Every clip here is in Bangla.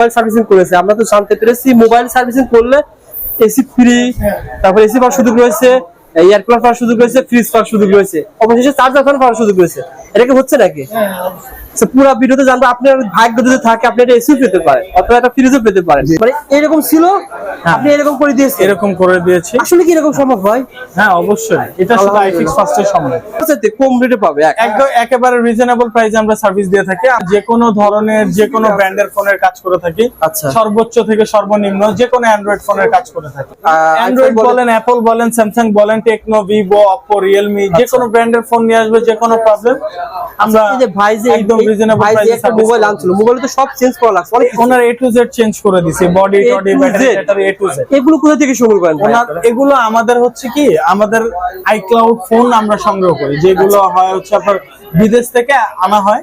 মোবাইল সার্ভিসিং করেছে। আমরা তো জানতে পেরেছি, মোবাইল সার্ভিসিং করলে এসি ফ্রি, তারপর এসি পাওয়ার সুযোগ রয়েছে এয়ার কুলার পাওয়ার সুযোগ রয়েছে ফ্রিজ পাওয়ার সুযোগ রয়েছে। অবশেষে চার্জার পাওয়ার সুযোগ রয়েছে। এটা কি হচ্ছে নাকি? তো পুরো ভিডিওতে জানব আপনার ভাগ্য যদি থাকে আপনি এটা এসিও পেতে পারেন অথবা একটা ফ্রিজও পেতে পারেন। মানে এরকম ছিল? আপনি এরকম করে দিয়েছেন? এরকম করে দিয়েছি। আসলে কি এরকম সম্ভব হয়? হ্যাঁ অবশ্যই। এটা শুধু আইফিক্স ফার্স্টের সম্ভব আচ্ছা, কম রেটে পাবে একদম একেবারে রিজনেবল প্রাইসে আমরা সার্ভিস দিয়ে থাকি। যে কোনো ধরনের যে কোনো ব্র্যান্ডের ফোনের কাজ করে থাকি। আচ্ছা। সর্বোচ্চ থেকে সর্বনিম্ন যে কোনো অ্যান্ড্রয়েড ফোনের কাজ করে থাকি। অ্যান্ড্রয়েড বলেন- বলেন অ্যাপল বলেন স্যামসাং বলেন টেকনো ভিভো অপো রিয়েলমি যে কোনো ব্র্যান্ডের ফোন নিয়ে আসবে যে কোনো প্রবলেম আমরা ভাই যে একদম রিজনেবল প্রাইসে একটা মোবাইল আনছিল। মোবাইলে তো সব চেঞ্জ করা লাগছে। অনেক ওনার এ টু জেড চেঞ্জ করে দিছি body টডি battery battery A to Z এগুলো কোথা থেকে সংগ্রহ করেন ওনার এগুলো আমাদের হচ্ছে কি আমাদের আইক্লাউড ফোন আমরা সংগ্রহ করি যেগুলো আচ্ছা। হয় হচ্ছে আপনার বিদেশ থেকে আনা হয়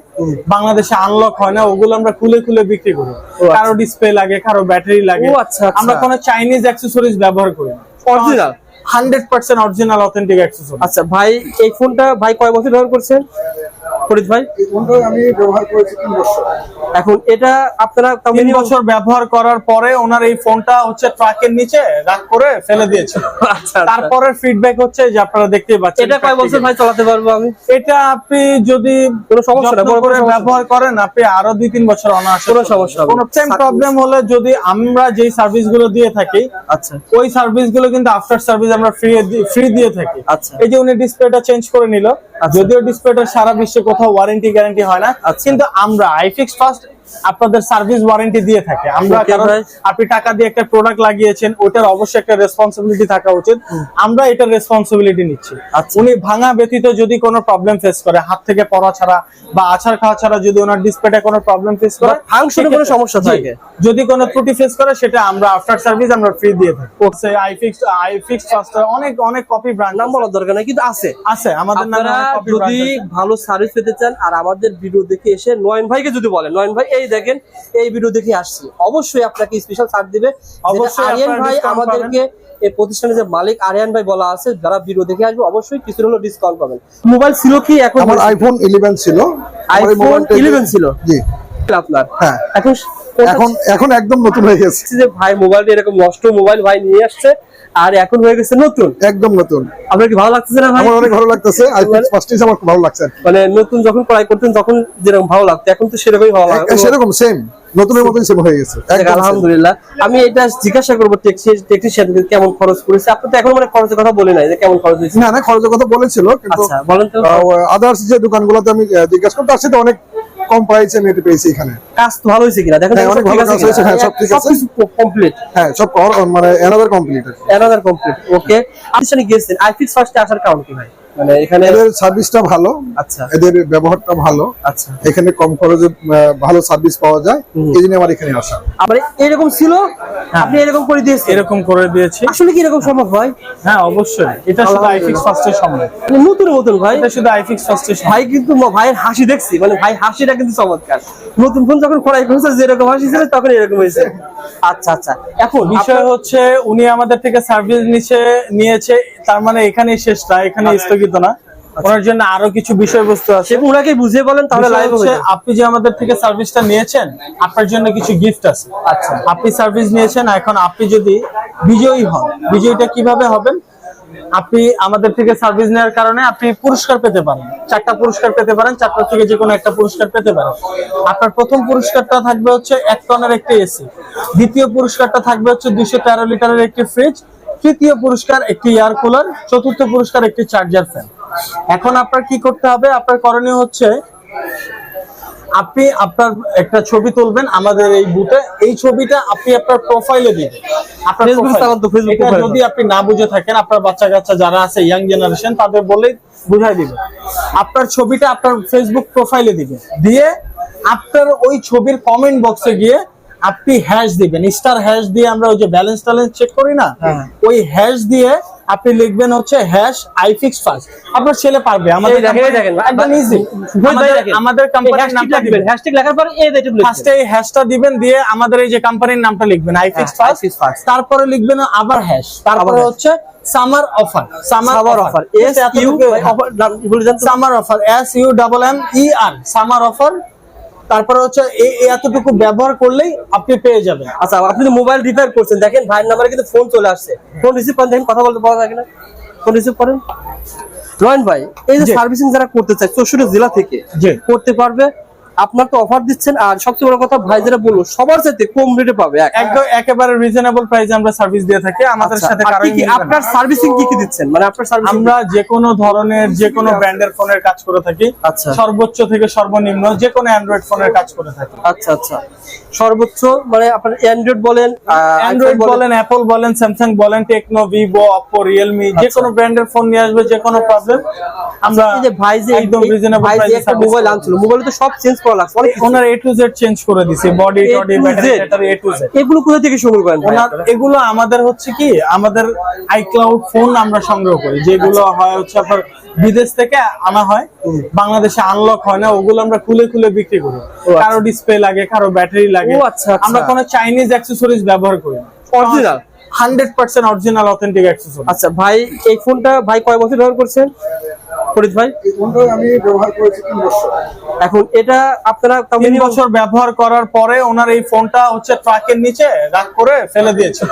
বাংলাদেশে আনলক হয় না ওগুলো আমরা খুলে খুলে বিক্রি করি। আচ্ছা। কারও ডিসপ্লে লাগে কারও ব্যাটারি লাগে। আচ্ছা, আচ্ছা। আমরা কোনো চাইনিজ অ্যাক্সেসরিজ ব্যবহার করি Original? Hundred percent original authentic accessory আচ্ছা ভাই এই ফোনটা ভাই কয় বছর ব্যবহার করছেন? ফরিদ ভাই? আমি ব্যবহার করেছি তিন বছর এখন এটা আপনারা তিন বছর ব্যবহার করার পরে ওনার এই ফোনটা হচ্ছে ট্রাকের নিচে রাগ করে ফেলে দিয়েছে আচ্ছা। ফিডব্যাক হচ্ছে যে আপনারা দেখতেই পাচ্ছেন এটা কয় বছর ভাই চালাতে পারব আমি? এটা আপনি যদি কোনো সমস্যা করে ব্যবহার করেন আপনি আরও দুই তিন বছর অনায়াসে কোনো সমস্যা হবে কোনো। টাইম প্রবলেম হলে যদি আমরা যেই সার্ভিসগুলো দিয়ে থাকি আচ্ছা। ওই সার্ভিসগুলো কিন্তু আফটার সার্ভিস আমরা ফ্রি ফ্রি দিয়ে থাকি। আচ্ছা। এই যে উনি ডিসপ্লেটা চেঞ্জ করে নিল যদিও ডিসপ্লেটা সারা বিশ্বে কোথাও ওয়ারেন্টি গ্যারান্টি হয় না আচ্ছা। কিন্তু আমরা আইফিক্স ফার্স্ট আপনাদের সার্ভিস ওয়ারেন্টি দিয়ে থাকি। আমরা কারণ আপনি টাকা দিয়ে একটা প্রোডাক্ট লাগিয়েছেন ওটার অবশ্যই একটা রেসপন্সিবিলিটি থাকা উচিত। আমরা এটার রেসপন্সিবিলিটি নিচ্ছি। আচ্ছা। উনি ভাঙা ব্যতীত যদি কোনো প্রবলেম ফেস করে হাত থেকে পড়া ছাড়া বা আছাড় খাওয়া ছাড়া যদি ওনার ডিসপ্লেটা কোনো প্রবলেম ফেস করে ফাংশনে কোনো সমস্যা থাকে। যদি কোনো ত্রুটি ফেস করে সেটা আমরা আফটার সার্ভিস আমরা ফ্রি দিয়ে থাকি। ওকে আইফিক্স আইফিক্স ফার্স্ট অনেক অনেক কপি ব্র্যান্ড নাম বলার দরকার নাই কিন্তু আছে। আছে আমাদের নামে copy যদি ভালো সার্ভিস পেতে চান আর আমাদের ভিডিও দেখে এসে নয়ন ভাইকে যদি বলেন নয়ন ভাই এই দেখেন এই ভিডিও দেখে আসছি। অবশ্যই আপনাকে স্পেশাল ছাড় দিবে। অবশ্যই আরিয়ান ভাই আমাদেরকে এই প্রতিষ্ঠানের যে মালিক আরিয়ান ভাই বলা আছে যারা ভিডিও দেখে আসবে অবশ্যই কিছু হলো ডিসকাউন্ট পাবেন। মোবাইল ছিল কি এখন? আমার আইফোন ইলেভেন ছিল। আইফোন 11 ছিল? জি। আপনার? হ্যাঁ। এখন এখন এখন একদম নতুন হয়ে গেছে। যে ভাই মোবাইলটা এরকম নষ্ট মোবাইল ভাই নিয়ে আসছে। আর এখন হয়ে গেছে নতুন? একদম নতুন। আপনার কি ভালো লাগতেছে না ভাই? আমার অনেক ভালো লাগতেছে আইফোন ফার্স্ট ইজ আমার খুব ভালো লাগছে। মানে নতুন যখন ক্রয় করতেন তখন যেরকম ভালো লাগতো এখন তো সেরকমই ভালো লাগে সেরকম সেম নতুনের মতোই সেম হয়ে গেছে। একদম আলহামদুলিল্লাহ। আমি এটা জিজ্ঞাসা করব টেকনিশিয়ান কেমন খরচ করেছে আপনি তো এখন মানে খরচের কথা বলে নাই যে কেমন খরচ হয়েছে। না না খরচের কথা বলেছিল কিন্তু আচ্ছা বলেন তো। আদার্স যে দোকানগুলোতে আমি জিজ্ঞাসা করতে তার সাথে অনেক কম প্রাইসে আমি এটা পেয়েছি এখানে। কাজ তো ভালো হয়েছে কিনা? দেখেন হ্যাঁ, অনেক ভালো কাজ হয়েছে, হ্যাঁ, সব ঠিক আছে। কমপ্লিট হ্যাঁ সব মানে another complete another complete okay আপনি গেছেন আইফিক্স ফার্স্টে আসার কারণ কি ভাই? মানে এখানে এদের সার্ভিসটা ভালো আচ্ছা। এদের ব্যবহারটা ভালো। আচ্ছা। এখানে কম খরচে ভালো সার্ভিস পাওয়া যায় এই জন্য আমার এখানে আসা। মানে এরকম ছিল? আপনি এরকম করে দিয়েছেন? এরকম করে দিয়েছি। আসলে কি এরকম সম্ভব হয় হ্যাঁ অবশ্যই। এটা শুধু আইফিক্স ফার্স্টের সম্ভব মানে নতুন নতুন ভাই। এটা শুধু আইফিক্স ফার্স্টের ভাই কিন্তু ভাইয়ের হাসি দেখছি। মানে ভাই হাসিটা কিন্তু চমৎকার। নতুন ফোন যখন খোলাই করেছে যেরকম হাসি ছিল তখন এরকম হয়েছে। আচ্ছা আচ্ছা। এখন বিষয় হচ্ছে উনি আমাদের থেকে সার্ভিস নিচে নিয়েছে তার মানে এখানেই শেষ না এখানে স্থগিত না। ওনার জন্য আরও কিছু বিষয়বস্তু আছে। সে উনাকে বুঝিয়ে বলেন তাহলে লাইভ হচ্ছে আপনি যে আমাদের থেকে সার্ভিসটা নিয়েছেন আপনার জন্য কিছু গিফট আছে। আচ্ছা। আপনি সার্ভিস নিয়েছেন এখন আপনি যদি বিজয়ী হন বিজয়ীটা কীভাবে হবেন? আপনি আমাদের থেকে সার্ভিস নেওয়ার কারণে আপনি পুরস্কার পেতে পারেন। চারটা পুরস্কার পেতে পারেন চারটা থেকে যে কোনো একটা পুরস্কার পেতে পারেন। আপনার প্রথম পুরস্কারটা থাকবে হচ্ছে এক টনের একটি এসি। দ্বিতীয় পুরস্কারটা থাকবে হচ্ছে দুইশো তেরো লিটারের একটি ফ্রিজ তৃতীয় পুরস্কার একটি এয়ার কুলার চতুর্থ পুরস্কার একটি চার্জার ফ্যান। এখন আপনার কি করতে হবে? আপনার করণীয় হচ্ছে আপনি আপনার একটা ছবি তুলবেন আমাদের এই বুথে এই ছবিটা আপনি আপনার প্রোফাইলে দিবেন। যদি আপনি না বুঝে থাকেন আপনার বাচ্চা কাচ্চা যারা আছে ইয়াং জেনারেশন তাদের বলে বুঝাই দিবেন। আপনার ছবিটা আপনার ফেসবুক প্রোফাইলে দিবেন। দিয়ে আপনার ওই ছবির কমেন্ট বক্সে গিয়ে আপনি হ্যাশ দিবেন স্টার হ্যাশ দিয়ে আমরা ওই যে ব্যালেন্স ট্যালেন্স চেক করি না? হ্যাঁ। ওই হ্যাশ দিয়ে আপনি লিখবেন হচ্ছে হ্যাশ আইফিক্স ফার্স্ট আপনার ছেলে পারবে আমাদের। একদম ইজি আমাদের কোম্পানির নামটা দিবেন। হ্যাশট্যাগ লেখার পর এই দেখে ফার্স্টে এই হ্যাশটা দিবেন দিয়ে আমাদের এই যে কোম্পানির নামটা লিখবেন আইফিক্স হ্যাঁ, ফার্স্ট। তারপরে লিখবেন আবার হ্যাশ তারপরে হচ্ছে summer offer summer offer S U offer summer offer S U double M E R summer offer তারপরে হচ্ছে এতটুকু ব্যবহার করলেই আপনি পেয়ে যাবেন। আচ্ছা আপনি তো মোবাইল রিপেয়ার করছেন দেখেন ভাইয়ের নাম্বারে কিন্তু ফোন চলে আসছে। ফোন রিসিভ করেন দেখেন কথা বলতে পাওয়া যায় না ফোন রিসিভ করেন। রয়ন ভাই এই যে সার্ভিসিং যারা করতে চায় চৌষট্টি জেলা থেকে। করতে পারবে? আপনার তো অফার দিচ্ছেন আর সবচেয়ে বড় কথা ভাই যেটা বলল সবার সাথে কম রেটে পাবে একদম একেবারে রিজনেবল প্রাইসে আমরা সার্ভিস দিয়ে থাকি আমাদের আচ্ছা, সাথে। আপনার সার্ভিসিং কি কি দিচ্ছেন? মানে আপনার সার্ভিস আমরা যে কোনো ধরনের যে কোনো ব্র্যান্ডের ফোনের কাজ করে থাকি আচ্ছা। সর্বোচ্চ থেকে সর্বনিম্ন যে কোনো অ্যান্ড্রয়েড ফোনের কাজ করে থাকি। আচ্ছা আচ্ছা। সর্বোচ্চ মানে আপনার অ্যান্ড্রয়েড বলেন অ্যান্ড্রয়েড বলেন। অ্যাপল বলেন স্যামসাং বলেন টেকনো ভিভো অপো রিয়েলমি যে কোনো ব্র্যান্ডের ফোন নিয়ে আসবে যে কোনো প্রবলেম আমরা আচ্ছা, এই যে ভাই যে একদম রিজনেবল প্রাইসে মোবাইল আনছিল মোবাইলে তো সব চেঞ্জ করা লাগছে ওনার এ টু জেড চেঞ্জ করে দিছে বডি টডি ব্যাটারি এ টু জেড এগুলো কোথা থেকে সংগ্রহ করেন? ওনার এগুলো আমাদের হচ্ছে কি আমাদের আইক্লাউড ফোন আমরা সংগ্রহ করি যেগুলো আচ্ছা। হয় হচ্ছে আপনার বিদেশ থেকে আনা হয় বাংলাদেশে আনলক হয় না ওগুলো আমরা খুলে খুলে বিক্রি করি। আচ্ছা। কারও ডিসপ্লে লাগে কারও ব্যাটারি লাগে। আচ্ছা। আমরা কোনো চাইনিজ অ্যাক্সেসরিজ ব্যবহার করি Original? Hundred percent original authentic accessory আচ্ছা ভাই এই ফোনটা ভাই কয় বছর ব্যবহার করছেন? ফরিদ ভাই? আমি ব্যবহার করেছি তিন বছর। এখন এটা আপনারা তিন বছর ব্যবহার করার পরে ওনার এই ফোনটা হচ্ছে ট্রাকের নিচে রাগ করে ফেলে দিয়েছে।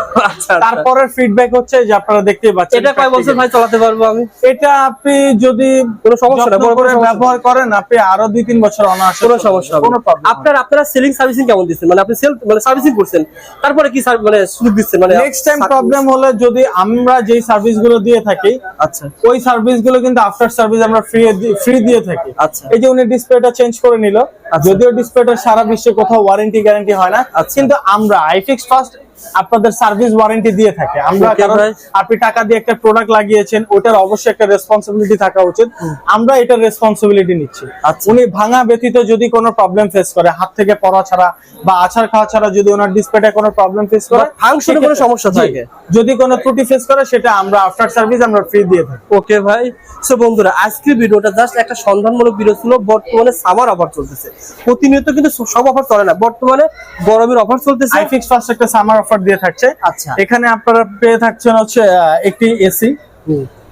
তারপরে ফিডব্যাক হচ্ছে যে আপনারা দেখতেই পাচ্ছেন এটা কয় বছর ভাই চালাতে পারব আমি? এটা আপনি যদি কোনো সমস্যা না, করে ব্যবহার করেন আপনি আরও দুই তিন বছর অনায়াসে কোনো সমস্যা কোনো। প্রবলেম আপনার আপনারা সেলিং সার্ভিসিং কেমন দিচ্ছেন? মানে আপনি সেল মানে সার্ভিসিং করছেন তারপরে কি মানে সুযোগ দিচ্ছেন? মানে নেক্সট টাইম প্রবলেম হলে যদি আমরা যেই সার্ভিসগুলো দিয়ে থাকি আচ্ছা। ওই সার্ভিসগুলো কিন্তু আফটার সার্ভিস আমরা ফ্রি ফ্রি দিয়ে থাকি আচ্ছা। এই যে উনি ডিসপ্লেটা চেঞ্জ করে নিল যদিও ডিসপ্লেটা সারা বিশ্বে কোথাও ওয়ারেন্টি গ্যারান্টি হয় না আচ্ছা। কিন্তু আমরা আইফিক্স ফার্স্ট আপনাদের সার্ভিস ওয়ারেন্টি দিয়ে থাকি। আমরা কারণ আপনি টাকা দিয়ে একটা প্রোডাক্ট লাগিয়েছেন ওটার অবশ্যই একটা রেসপন্সিবিলিটি থাকা উচিত। আমরা এটার রেসপন্সিবিলিটি নিচ্ছি। আচ্ছা। উনি ভাঙা ব্যতীত যদি কোনো প্রবলেম ফেস করে হাত থেকে পড়া ছাড়া বা আছাড় খাওয়া ছাড়া যদি ওনার ডিসপ্লেটা কোনো প্রবলেম ফেস করে ফাংশনে কোনো সমস্যা থাকে। যদি কোনো ত্রুটি ফেস করে সেটা আমরা আফটার সার্ভিস আমরা ফ্রি দিয়ে থাকি। ওকে ভাই। সো বন্ধুরা আজকের ভিডিওটা জাস্ট একটা সন্ধানমূলক ভিডিও ছিল। বর্তমানে সামার অফার চলতেছে। প্রতিনিয়ত কিন্তু সব অফার চলে না। বর্তমানে গরমের অফার চলতেছে। আইফিক্স ফার্স্ট একটা সামার অফার দিয়ে থাকছে। আচ্ছা। এখানে আপনারা পেয়ে থাকছেন হচ্ছে একটি এসি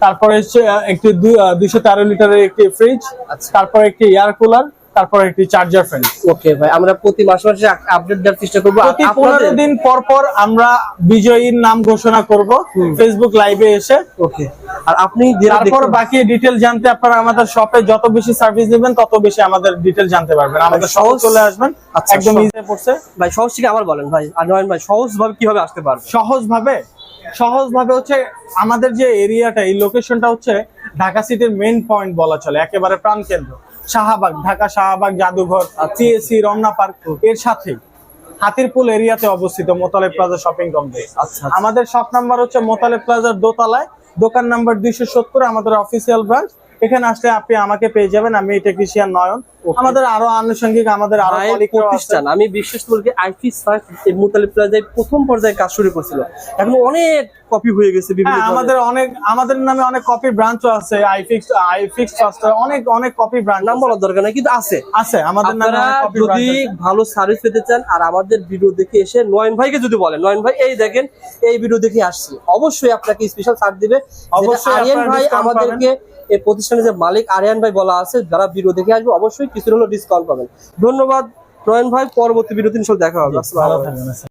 তারপরে হচ্ছে একটি দুইশো তেরো লিটারের একটি ফ্রিজ আচ্ছা। তারপরে একটি এয়ার কুলার তারপরে একটি চার্জার ফ্যান ওকে ভাই আমরা প্রতি মাসে মাসে আপডেট দেওয়ার চেষ্টা করব। প্রতি পনেরো আপনাদের- দিন পর পর আমরা বিজয়ীর নাম ঘোষণা করব ফেসবুক লাইভে এসে। ওকে। আর আপনি তারপর বাকি ডিটেল জানতে আপনারা আমাদের শপে যত বেশি সার্ভিস নেবেন তত বেশি আমাদের ডিটেল জানতে পারবেন। আমাদের সহজ- চলে আসবেন আচ্ছা, একদম ইজি পড়ছে। ভাই সহজ থেকে আবার বলেন ভাই আর নয়ন ভাই সহজ ভাবে কীভাবে আসতে পারবে? সহজ ভাবে সহজ ভাবে হচ্ছে আমাদের যে এরিয়াটা এই লোকেশনটা হচ্ছে ঢাকা সিটির মেইন পয়েন্ট বলা চলে একেবারে প্রাণকেন্দ্র। শাহবাগ ঢাকা শাহবাগ জাদুঘর সিএসি রমনা পার্কের সাথে হাতিরপুল এরিয়াতে অবস্থিত মোতালে প্লাজা শপিং কমপ্লেক্স। আচ্ছা, আচ্ছা। আমাদের শপ নাম্বার হচ্ছে মোতালে প্লাজার দোতলায়। দোকান নাম্বার দুইশো সত্তর আমাদের অফিসিয়াল ব্রাঞ্চ এখানে আসলে আপনি আমাকে পেয়ে যাবেন আমি টেকনিশিয়ান নয়ন। আমাদের আরও আনুষঙ্গিক আমাদের আরও। প্রতিষ্ঠান আমি বিশেষ করে আইফি সার্চ মুতালিব প্লাজায় প্রথম পর্যায়ে কাজ শুরু করছিল। এখন অনেক কপি হয়ে গেছে হ্যাঁ। আমাদের অনেক আমাদের নামে অনেক কপি ব্রাঞ্চও আছে আইফিক্স আইফিক্স অনেক অনেক কপি ব্রাঞ্চ নাম বলার দরকার নাই কিন্তু আছে। আছে আমাদের নামে যদি ভালো সার্ভিস পেতে চান আর আমাদের ভিডিও দেখে এসে নয়ন ভাইকে যদি বলেন নয়ন ভাই এই দেখেন এই ভিডিও দেখে আসছি। অবশ্যই আপনাকে স্পেশাল ছাড় দিবে। অবশ্যই ভাই আমাদেরকে এই প্রতিষ্ঠানের যে মালিক আরিয়ান ভাই বলা আছে যারা ভিডিও দেখে আসবে অবশ্যই কিছু হলো ডিসকাউন্ট পাবেন। ধন্যবাদ নয়ন ভাই পরবর্তী ভিডিও তিনশো দেখা হবে।